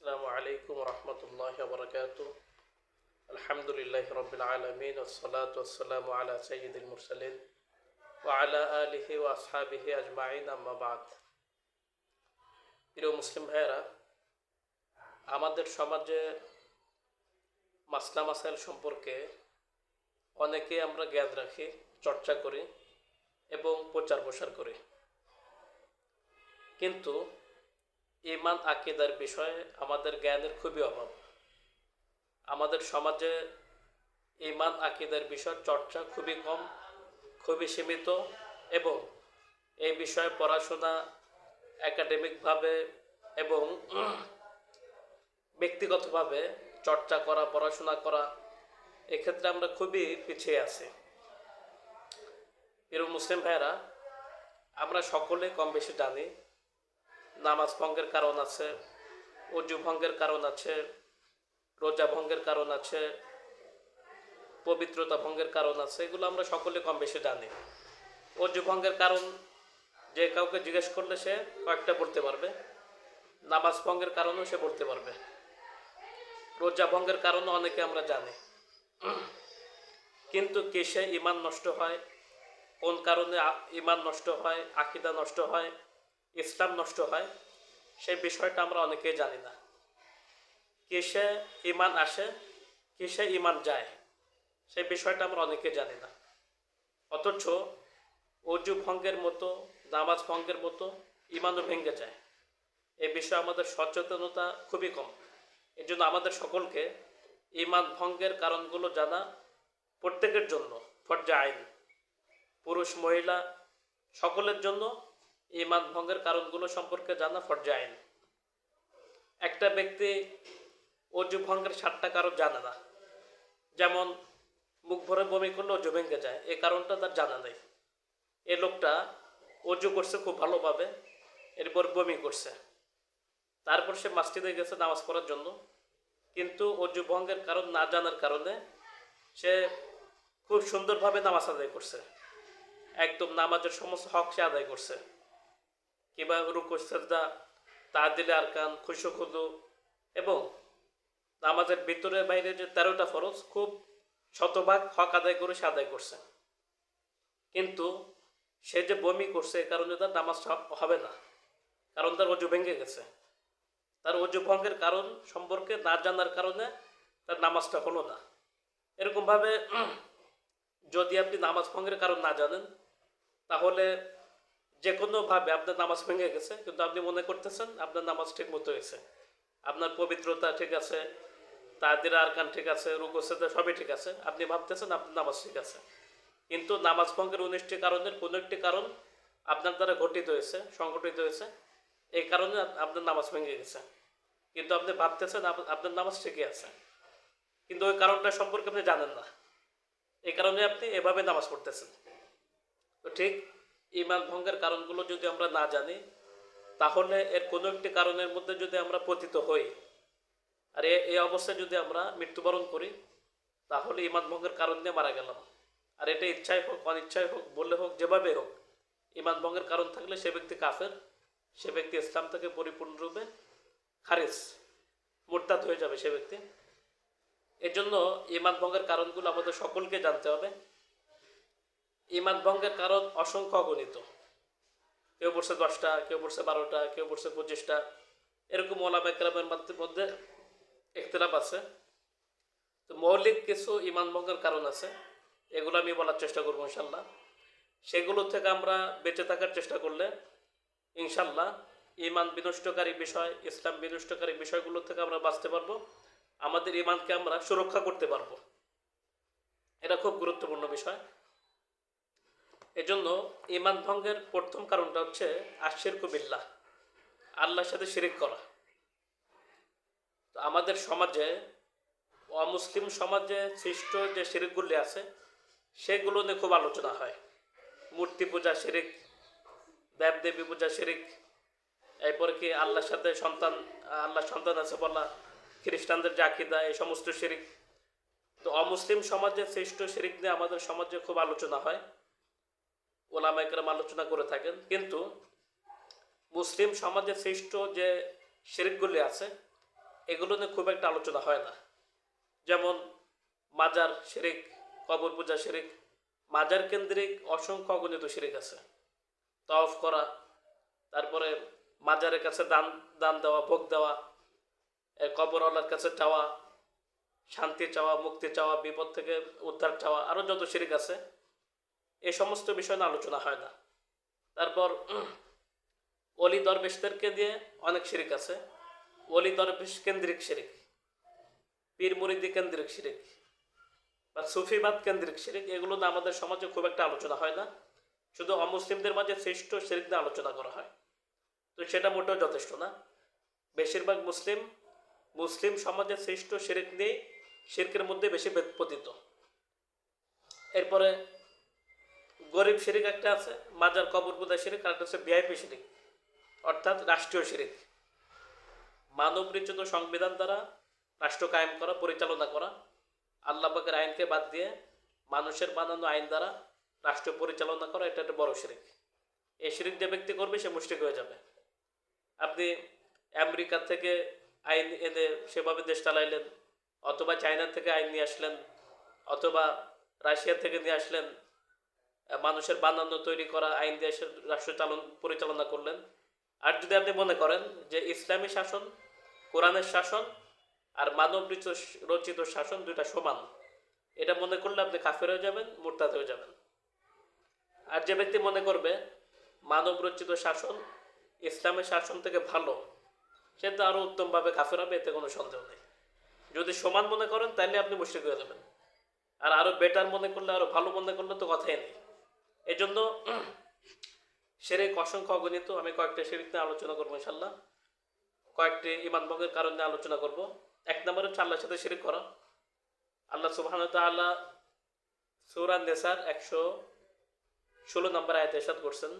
السلام عليكم ورحمة الله وبركاته الحمد لله رب العالمين والصلاة والسلام على سيد المرسلين وعلى آله وأصحابه أجمعين أما بعد প্রিয় মুসলিম ভাইয়েরা আমাদের সমাজে মাসলা মাসাইল সম্পর্কে অনেকে আমরা জ্ঞান রাখি চর্চা করি এবং প্রচার প্রসার করি কিন্তু ইমান আকিদার বিষয়ে আমাদের জ্ঞানের খুবই অভাব। আমাদের সমাজে ইমান আকিদার বিষয় চর্চা খুবই কম, খুবই সীমিত এবং এই বিষয়ে পড়াশোনা একাডেমিকভাবে এবং ব্যক্তিগতভাবে চর্চা করা, পড়াশোনা করা এক্ষেত্রে আমরা খুবই পিছিয়ে আছি। প্রিয় মুসলিম ভাইয়েরা, আমরা সকলে কম বেশি জানি নামাজ ভঙ্গের কারণ আছে, অজু ভঙ্গের কারণ আছে, রোজা ভঙ্গের কারণ আছে, পবিত্রতা ভঙ্গের কারণ আছে, এগুলো আমরা সকলে কম বেশি জানি। অজু ভঙ্গের কারণ, যে কাউকে জিজ্ঞেস করলে সে কয়েকটা পড়তে পারবে। নামাজ ভঙ্গের কারণও সে পড়তে পারবে। রোজা ভঙ্গের কারণও অনেকে আমরা জানি। কিন্তু কিসে ইমান নষ্ট হয়, কোন কারণে ইমান নষ্ট হয়, আকিদা নষ্ট হয় ইসলাম নষ্ট হয়, সেই বিষয়টা আমরা অনেকেই জানি না। কিসে ইমান আসে, কিসে ইমান যায়, সেই বিষয়টা আমরা অনেকে জানি না। অথচ অজু ভঙ্গের মতো, নামাজ ভঙ্গের মতো ইমানও ভেঙে যায়। এ বিষয়ে আমাদের সচেতনতা খুবই কম। এই জন্য আমাদের সকলকে ইমান ভঙ্গের কারণগুলো জানা প্রত্যেকের জন্য ফরজা আইন। পুরুষ, মহিলা সকলের জন্য ইমান ভঙ্গের কারণগুলো সম্পর্কে জানা ফরজা আইন একটা ব্যক্তি অজু ভঙ্গের সাতটা কারণ জানে না। যেমন, মুখ ভরে বমি করলে অজু ভেঙে যায় এই কারণটা তার জানা নেই। এ লোকটা অজু করছে খুব ভালোভাবে, এরপর বমি করছে। তারপর সে মাসজিদে গেছে নামাজ পড়ার জন্য। কিন্তু অজু ভঙ্গের কারণ না জানার কারণে সে খুব সুন্দরভাবে নামাজ আদায় করছে। একদম নামাজের সমস্ত হক সে আদায় করছে। কিংবা রুকু তা দিলে আরকান খুশু, খুদু এবং নামাজের ভিতরে বাইরে যে তেরোটা ফরজ খুব শতভাগ হক আদায় করে সে আদায় করছে। কিন্তু সে যে বমি করছে এ কারণে তার নামাজ হবে না। কারণ তার অজু ভেঙে গেছে। তার অজু ভঙ্গের কারণ সম্পর্কে না জানার কারণে তার নামাজটা হলো না। এরকমভাবে যদি আপনি নামাজ ভঙ্গের কারণ না জানেন, তাহলে যে কোনোভাবে আপনার নামাজ ভেঙে গেছে, কিন্তু আপনি মনে করতেছেন আপনার নামাজ ঠিক মতো হয়েছে। আপনার পবিত্রতা ঠিক আছে, তাদের আরকান ঠিক আছে রুকোসেদা সবই ঠিক আছে, আপনি ভাবতেছেন আপনার নামাজ ঠিক আছে। কিন্তু নামাজ ভঙ্গের উনিশটি কারণের কোনো একটি কারণ আপনার দ্বারা ঘটিত হয়েছে, সংঘটিত হয়েছে, এই কারণে আপনার নামাজ ভেঙে গেছে। কিন্তু আপনি ভাবতেছেন আপনার নামাজ ঠিকই আছে। কিন্তু ওই কারণটা সম্পর্কে আপনি জানেন না। এই কারণে আপনি এভাবে নামাজ পড়তেছেন। তো ঠিক ইমান ভঙ্গের কারণগুলো যদি আমরা না জানি, তাহলে এর কোনো একটি কারণের মধ্যে যদি আমরা পতিত হই, আর এই অবস্থায় যদি আমরা মৃত্যুবরণ করি, তাহলে ইমান ভঙ্গের কারণ নিয়ে মারা গেলাম। আর এটা ইচ্ছাই হোক, অনিচ্ছাই হোক বললে হোক, যেভাবে হোক ইমান ভঙ্গের কারণ থাকলে সে ব্যক্তি কাফের, সে ব্যক্তি ইসলাম থেকে পরিপূর্ণরূপে খারিজ, মোরতাদ হয়ে যাবে সে ব্যক্তি। এর জন্য ইমান ভঙ্গের কারণগুলো আমাদের সকলকে জানতে হবে। ইমান ভঙ্গের কারণ অসংখ্য অগণিত। কেউ পড়ছে দশটা, কেউ পড়ছে বারোটা, কেউ পড়ছে পঁচিশটা। এরকম ওলামা একরামের মধ্যে ইখতলাফ আছে। তো মৌলিক কিছু ইমান ভঙ্গের কারণ আছে। এগুলো আমি বলার চেষ্টা করব ইনশাল্লাহ সেগুলো থেকে আমরা বেঁচে থাকার চেষ্টা করলে ইনশাল্লাহ ইমান বিনষ্টকারী বিষয়, ইসলাম বিনষ্টকারী বিষয়গুলো থেকে আমরা বাঁচতে পারব। আমাদের ইমানকে আমরা সুরক্ষা করতে পারব। এটা খুব গুরুত্বপূর্ণ বিষয়। এজন্য ইমান ভঙ্গের প্রথম কারণটা হচ্ছে আশির কুবিল্লাহ আল্লাহর সাথে শিরিক করা। তো আমাদের সমাজে, অমুসলিম সমাজে সৃষ্ট যে শিরিকগুলি আছে, সেগুলো নিয়ে খুব আলোচনা হয়। মূর্তি পূজা শিরিক দেবদেবী পূজা শিরিক, এরপরে কি আল্লাহর সাথে সন্তান, আল্লাহর সন্তান আছে বলা, খ্রিস্টানদের জাকিদা এই সমস্ত শিরিক। তো অমুসলিম সমাজে সৃষ্ট শিরিক নিয়ে আমাদের সমাজে খুব আলোচনা হয়। ওলামা একরাম আলোচনা করে থাকেন। কিন্তু মুসলিম সমাজে সৃষ্ট যে শিরিকগুলি আছে, এগুলো নিয়ে খুব একটা আলোচনা হয় না। যেমন মাজার শিরিক, কবর পূজা শিরিক, মাজার কেন্দ্রিক অসংখ্য অগণিত শিরিক আছে। তফ করা, তারপরে মাজারের কাছে দান দান দেওয়া, ভোগ দেওয়া কবরওয়ালার কাছে চাওয়া, শান্তি চাওয়া, মুক্তি চাওয়া, বিপদ থেকে উদ্ধার চাওয়া আরও যত শিরিক আছে এই সমস্ত বিষয় নিয়ে আলোচনা হয় না। তারপর অলি দরবেশদেরকে দিয়ে অনেক শিরিক আছে। অলি দরবেশ কেন্দ্রিক শিরিক, পীর মুরিদি কেন্দ্রিক শিরিক, বা সুফিবাদ কেন্দ্রিক শিরিক, এগুলো না আমাদের সমাজে খুব একটা আলোচনা হয় না। শুধু অমুসলিমদের মাঝে শ্রেষ্ঠ শিরিক নিয়ে আলোচনা করা হয়। তো সেটা মোটেও যথেষ্ট না। বেশিরভাগ মুসলিম মুসলিম সমাজে শ্রেষ্ঠ শিরিক নিয়ে শিরকের মধ্যে বেশি পতিত। এরপরে গরিব শিরিক একটা আছে, মাজার কবর পূজা শিরিক, আর একটা হচ্ছে ভিআইপি শিরিক, অর্থাৎ রাষ্ট্রীয় শিরিক। মানব রচিত সংবিধান দ্বারা রাষ্ট্র কায়েম করা, পরিচালনা করা, আল্লাহ আইনকে বাদ দিয়ে মানুষের বানানো আইন দ্বারা রাষ্ট্র পরিচালনা করা, এটা একটা বড় শিরিক। এই শিরিক যে ব্যক্তি করবে, সে মুষ্টিক হয়ে যাবে। আপনি আমেরিকা থেকে আইন এনে সেভাবে দেশ চালাইলেন, অথবা চায়না থেকে আইন নিয়ে আসলেন, অথবা রাশিয়া থেকে নিয়ে আসলেন মানুষের বানানো, তৈরি করা, আইন এসে রাষ্ট্র চালন পরিচালনা করলেন। আর যদি আপনি মনে করেন যে ইসলামী শাসন, কোরআনের শাসন আর মানব রচিত- রচিত শাসন দুইটা সমান, এটা মনে করলে আপনি কাফের হয়ে যাবেন, মোরতাদ হয়ে যাবেন। আর যে ব্যক্তি মনে করবে মানব রচিত শাসন ইসলামের শাসন থেকে ভালো, সে তো আরও উত্তমভাবে কাফের হবে, এতে কোনো সন্দেহ নেই। যদি সমান মনে করেন তাহলে আপনি মুশরিক হয়ে যাবেন। আর আরও বেটার মনে করলে আরও ভালো মনে করলে তো কথাই নেই। সেরে সেরেক অসংখ্য অগণিত আমি কয়েকটা সেরেক নিয়ে আলোচনা করব ইনশাল্লাহ। কয়েকটি ইমান ভঙ্গের কারণ নিয়ে আলোচনা করব। এক নম্বর হচ্ছে আল্লাহর সাথে সেরেক করা। আল্লাহ সুবাহান তাল্লাহ সৌরান নেসার একশো ষোলো নম্বর আয়তে এসাদ করছেন।